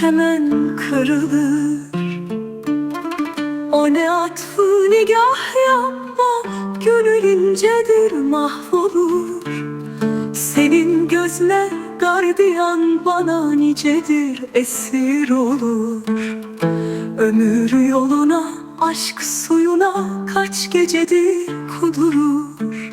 hemen kırılır. O ne atfı nigah yapma Gönül incedir mahvolur. Senin gözler gardiyan bana nicedir esir olur. Ömür yoluna aşk suyuna kaç gecedir kudurur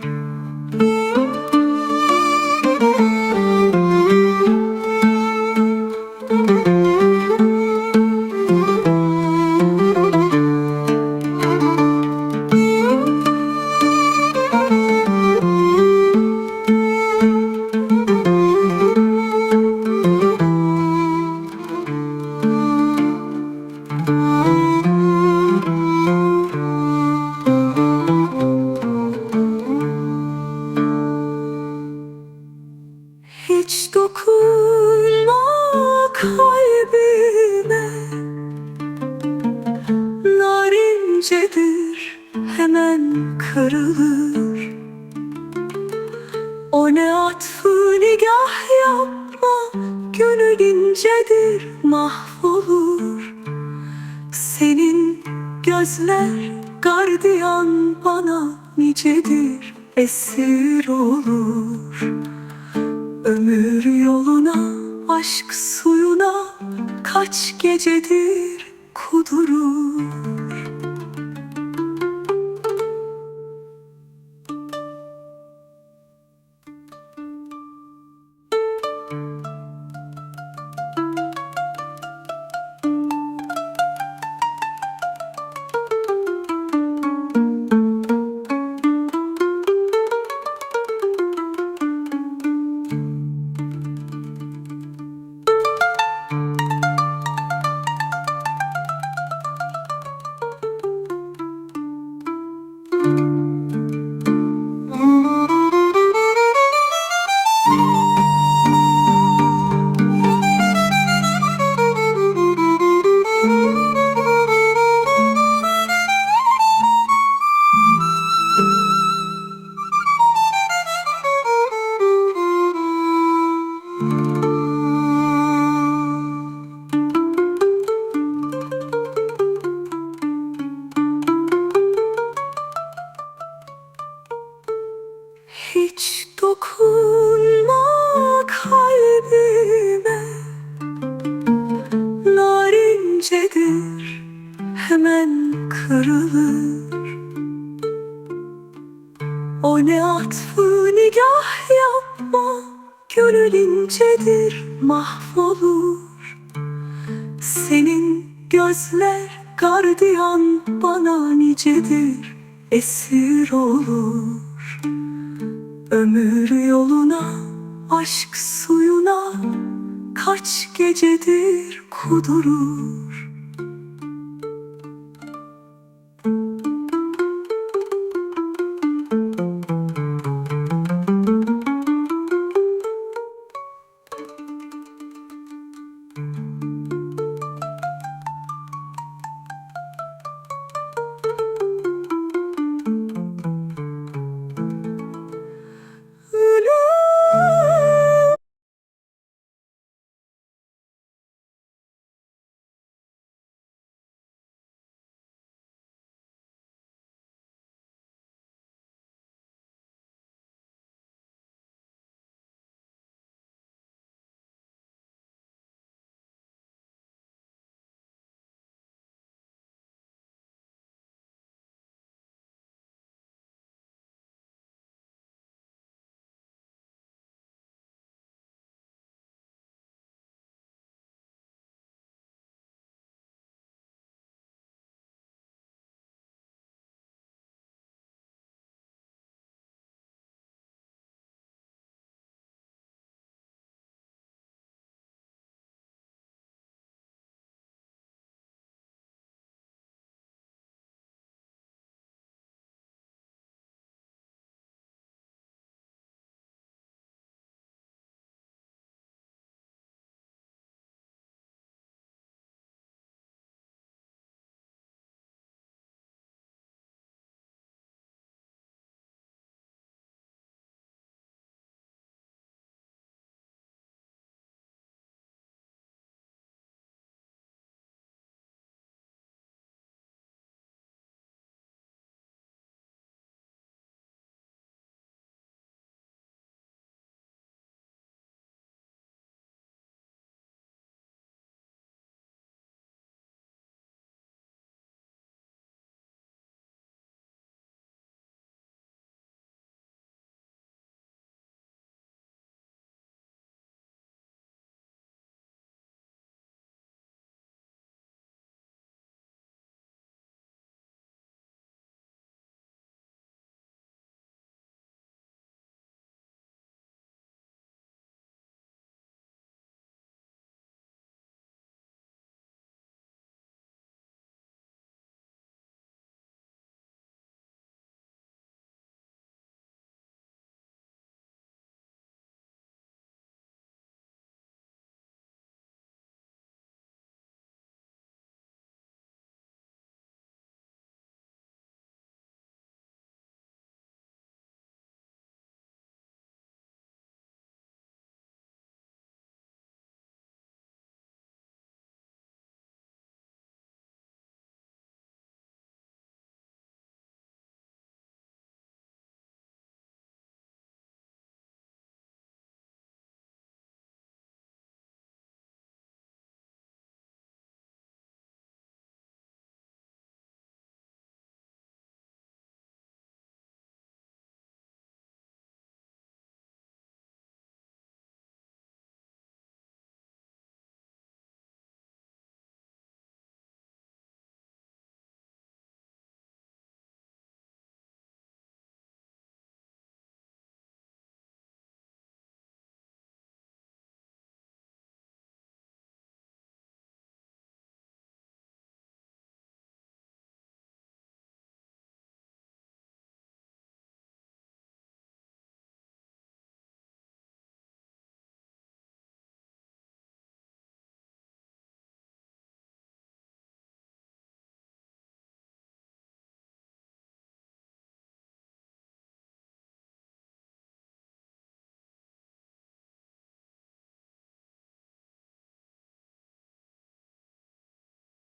Hiç dokunma kalbime. Narincedir hemen kırılır. O ne atfı nigah yapma Gönül incedir mahvolur. Senin gözler gardiyan bana nicedir esir olur aşk suyuna kaç gecedir kudurur dokunma kalbime. Narincedir hemen kırılır. O ne atfı nigah yapma Gönül incedir mahvolur. Senin gözler gardiyan bana nicedir Esir olur Ömür yoluna, aşk suyuna Kaç gecedir kudurur